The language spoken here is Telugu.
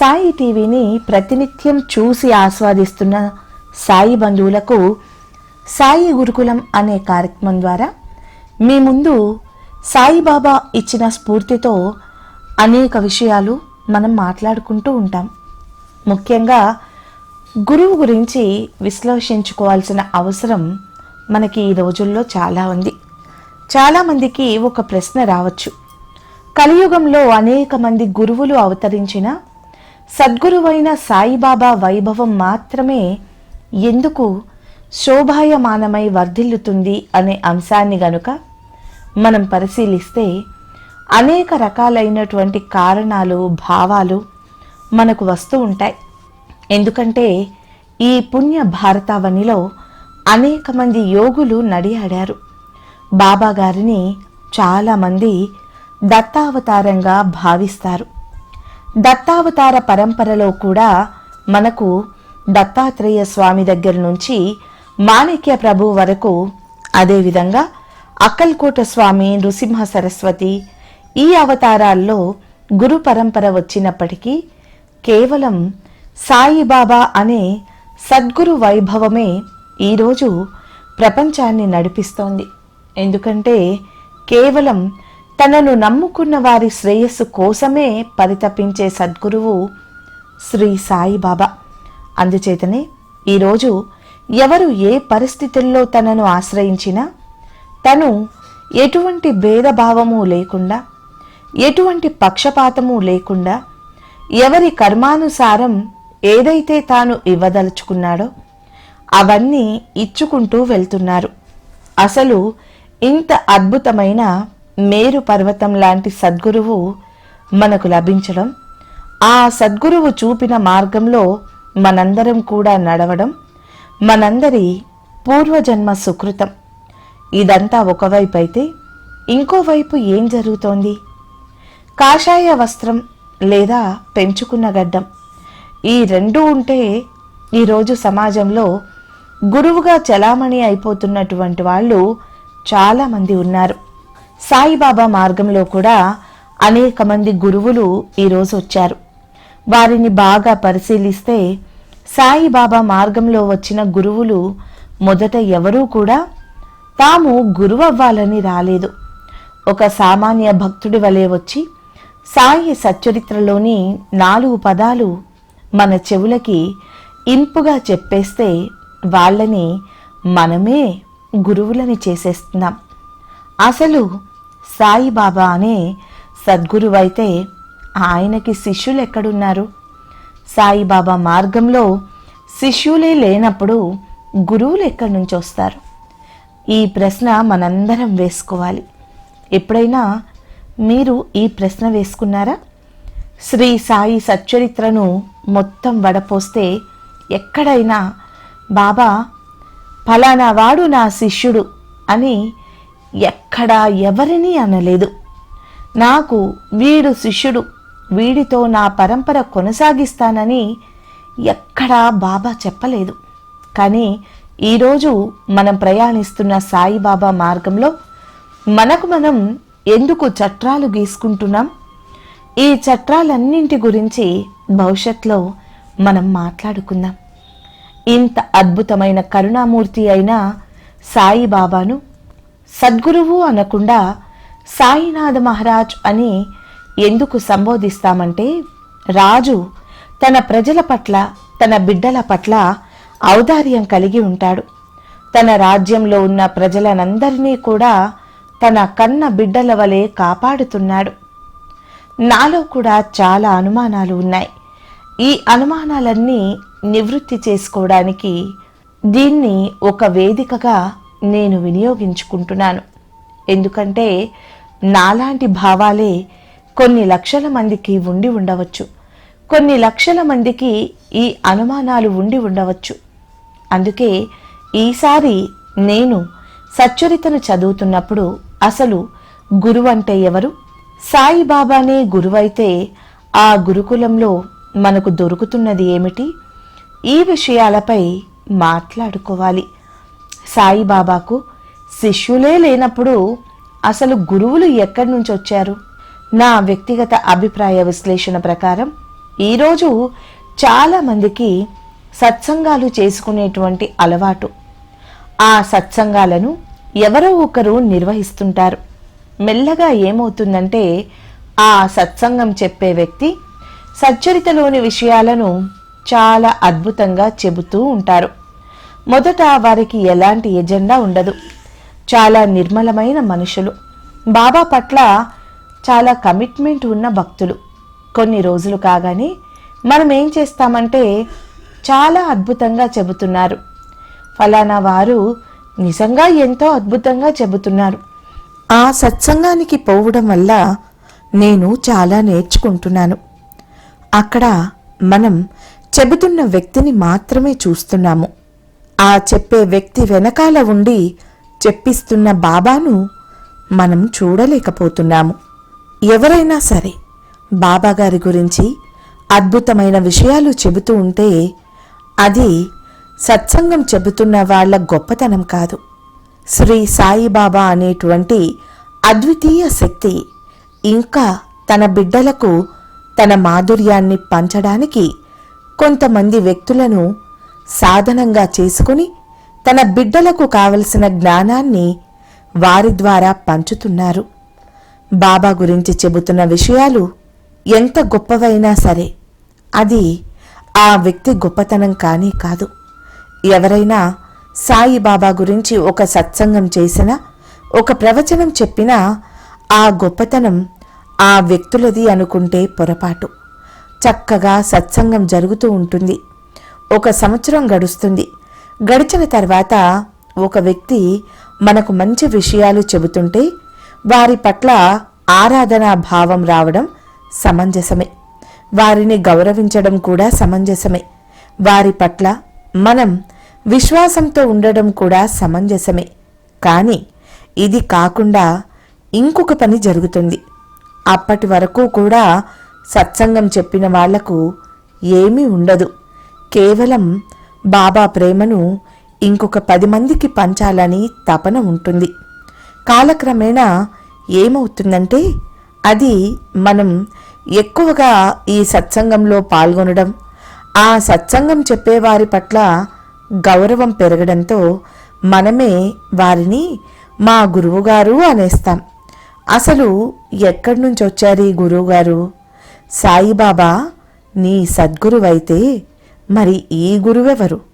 సాయి టీవీని ప్రతినిత్యం చూసి ఆస్వాదిస్తున్న సాయి బంధువులకు సాయి గురుకులం అనే కార్యక్రమం ద్వారా మీ ముందు సాయిబాబా ఇచ్చిన స్ఫూర్తితో అనేక విషయాలు మనం మాట్లాడుకుంటూ ఉంటాం. ముఖ్యంగా గురువు గురించి విశ్లేషించుకోవాల్సిన అవసరం మనకి ఈ రోజుల్లో చాలా ఉంది. చాలామందికి ఒక ప్రశ్న రావచ్చు. కలియుగంలో అనేక మంది గురువులు అవతరించిన సద్గురువైన సాయిబాబా వైభవం మాత్రమే ఎందుకు శోభాయమానమై వర్ధిల్లుతుంది అనే అంశాన్ని గనుక మనం పరిశీలిస్తే అనేక రకాలైనటువంటి కారణాలు భావాలు మనకు వస్తూ ఉంటాయి. ఎందుకంటే ఈ పుణ్య భారతావనిలో అనేక మంది యోగులు నడియాడారు. బాబా గారిని చాలామంది దత్తావతారంగా భావిస్తారు. దత్తావతార పరంపరలో కూడా మనకు దత్తాత్రేయ స్వామి దగ్గర నుంచి మాణిక్య ప్రభు వరకు అదేవిధంగా అక్కల్కోట స్వామి నృసింహ సరస్వతి ఈ అవతారాల్లో గురు పరంపర వచ్చినప్పటికీ కేవలం సాయిబాబా అనే సద్గురు వైభవమే ఈరోజు ప్రపంచాన్ని నడిపిస్తోంది. ఎందుకంటే కేవలం తనను నమ్ముకున్న వారి శ్రేయస్సు కోసమే పరితపించే సద్గురువు శ్రీ సాయిబాబా. అందుచేతనే ఈరోజు ఎవరు ఏ పరిస్థితుల్లో తనను ఆశ్రయించినా తను ఎటువంటి భేదభావము లేకుండా ఎటువంటి పక్షపాతము లేకుండా ఎవరి కర్మానుసారం ఏదైతే తాను ఇవ్వదలుచుకున్నాడో అవన్నీ ఇచ్చుకుంటూ వెళ్తున్నారు. అసలు ఇంత అద్భుతమైన మేరు పర్వతం లాంటి సద్గురువు మనకు లభించడం ఆ సద్గురువు చూపిన మార్గంలో మనందరం కూడా నడవడం మనందరి పూర్వజన్మ సుకృతం. ఇదంతా ఒకవైపు అయితే ఇంకోవైపు ఏం జరుగుతోంది? కాషాయ వస్త్రం లేదా పెంచుకున్న గడ్డం. ఈ రెండు ఉంటే ఈరోజు సమాజంలో గురువుగా చలామణి అయిపోతున్నటువంటి వాళ్ళు చాలామంది ఉన్నారు. సాయిబాబా మార్గంలో కూడా అనేక మంది గురువులు ఈరోజు వచ్చారు. వారిని బాగా పరిశీలిస్తే సాయిబాబా మార్గంలో వచ్చిన గురువులు మొదట ఎవరూ కూడా తాము గురువు అవ్వాలని రాలేదు. ఒక సామాన్య భక్తుడి వలె వచ్చి సాయి సచ్చరిత్రలోని నాలుగు పదాలు మన చెవులకి ఇంపుగా చెప్పేస్తే వాళ్ళని మనమే గురువులని చేసేస్తున్నాం. అసలు సాయిబాబా అనే సద్గురువైతే ఆయనకి శిష్యులు ఎక్కడున్నారు సాయిబాబా మార్గంలో శిష్యులే లేనప్పుడు గురువులు ఎక్కడి నుంచి వస్తారు ఈ ప్రశ్న మనందరం వేసుకోవాలి. ఎప్పుడైనా మీరు ఈ ప్రశ్న వేసుకున్నారా? శ్రీ సాయి సచ్చరిత్రను మొత్తం వడపోస్తే ఎక్కడైనా బాబా ఫలానా వాడు నా శిష్యుడు అని ఎక్కడా ఎవరిని అనలేదు. నాకు వీడు శిష్యుడు వీడితో నా పరంపర కొనసాగిస్తానని ఎక్కడా బాబా చెప్పలేదు. కానీ ఈరోజు మనం ప్రయాణిస్తున్న సాయిబాబా మార్గంలో మనకు మనం ఎందుకు చట్రాలు గీసుకుంటున్నాం? ఈ చట్రాలన్నింటి గురించి భవిష్యత్తులో మనం మాట్లాడుకుందాం. ఇంత అద్భుతమైన కరుణామూర్తి అయిన సాయిబాబాను సద్గురువు అనకుండా సాయినాథ మహారాజ్ అని ఎందుకు సంబోధిస్తామంటే రాజు తన ప్రజల పట్ల తన బిడ్డల పట్ల ఔదార్యం కలిగి ఉంటాడు. తన రాజ్యంలో ఉన్న ప్రజలనందరినీ కూడా తన కన్న బిడ్డల వలె కాపాడుతున్నాడు. నాలో కూడా చాలా అనుమానాలు ఉన్నాయి. ఈ అనుమానాలన్నీ నివృత్తి చేసుకోవడానికి దీన్ని ఒక వేదికగా నేను వినియోగించుకుంటున్నాను. ఎందుకంటే నాలాంటి భావాలే కొన్ని లక్షల మందికి ఉండి ఉండవచ్చు. కొన్ని లక్షల మందికి ఈ అనుమానాలు ఉండి ఉండవచ్చు. అందుకే ఈసారి నేను సచ్చరితను చదువుతున్నప్పుడు అసలు గురువు అంటే ఎవరు? సాయిబాబానే గురువైతే ఆ గురుకులంలో మనకు దొరుకుతున్నది ఏమిటి? ఈ విషయాలపై మాట్లాడుకోవాలి. సాయిబాబాకు శిష్యులే లేనప్పుడు అసలు గురువులు ఎక్కడి నుంచి వచ్చారు? నా వ్యక్తిగత అభిప్రాయ విశ్లేషణ ప్రకారం ఈరోజు చాలామందికి సత్సంగాలు చేసుకునేటువంటి అలవాటు. ఆ సత్సంగాలను ఎవరో ఒకరు నిర్వహిస్తుంటారు. మెల్లగా ఏమవుతుందంటే ఆ సత్సంగం చెప్పే వ్యక్తి సచ్చరితలోని విషయాలను చాలా అద్భుతంగా చెబుతూ ఉంటారు. మొదట వారికి ఎలాంటి ఎజెండా ఉండదు. చాలా నిర్మలమైన మనుషులు. బాబా పట్ల చాలా కమిట్మెంట్ ఉన్న భక్తులు. కొన్ని రోజులు కాగానే మనం ఏం చేస్తామంటే చాలా అద్భుతంగా చెబుతున్నారు. ఫలానా వారు నిజంగా ఎంతో అద్భుతంగా చెబుతున్నారు. ఆ సత్సంగానికి పోవడం వల్ల నేను చాలా నేర్చుకుంటున్నాను. అక్కడ మనం చెబుతున్న వ్యక్తిని మాత్రమే చూస్తున్నాము. ఆ చెప్పే వ్యక్తి వెనకాల ఉండి చెప్పిస్తున్న బాబాను మనం చూడలేకపోతున్నాము. ఎవరైనా సరే బాబా గారి గురించి అద్భుతమైన విషయాలు చెబుతూ ఉంటే అది సత్సంగం చెబుతున్న వాళ్ళ గొప్పతనం కాదు. శ్రీ సాయిబాబా అనేటువంటి అద్వితీయ శక్తి ఇంకా తన బిడ్డలకు తన మాధుర్యాన్ని పంచడానికి కొంతమంది వ్యక్తులను సాధనంగా చేసుకుని తన బిడ్డలకు కావలసిన జ్ఞానాన్ని వారి ద్వారా పంచుతున్నారు. బాబా గురించి చెబుతున్న విషయాలు ఎంత గొప్పవైనా సరే అది ఆ వ్యక్తి గొప్పతనం కానీ కాదు. ఎవరైనా సాయిబాబా గురించి ఒక సత్సంగం చేసినా ఒక ప్రవచనం చెప్పినా ఆ గొప్పతనం ఆ వ్యక్తులది అనుకుంటే పొరపాటు. చక్కగా సత్సంగం జరుగుతూ ఉంటుంది. ఒక సంవత్సరం గడుస్తుంది. గడిచిన తర్వాత ఒక వ్యక్తి మనకు మంచి విషయాలు చెబుతుంటే వారి పట్ల ఆరాధనా భావం రావడం సమంజసమే. వారిని గౌరవించడం కూడా సమంజసమే. వారి పట్ల మనం విశ్వాసంతో ఉండడం కూడా సమంజసమే. కానీ ఇది కాకుండా ఇంకొక పని జరుగుతుంది. అప్పటి వరకు కూడా సత్సంగం చెప్పిన వాళ్ళకు ఏమీ ఉండదు. కేవలం బాబా ప్రేమను ఇంకొక పది మందికి పంచాలని తపన ఉంటుంది. కాలక్రమేణా ఏమవుతుందంటే అది మనం ఎక్కువగా ఈ సత్సంగంలో పాల్గొనడం ఆ సత్సంగం చెప్పేవారి పట్ల గౌరవం పెరగడంతో మనమే వారిని మా గురువుగారు అనేస్తాం. అసలు ఎక్కడి నుంచి వచ్చారు ఈ గురువుగారు? సాయిబాబా నీ సద్గురువైతే మరి ఈ గురువెవరు?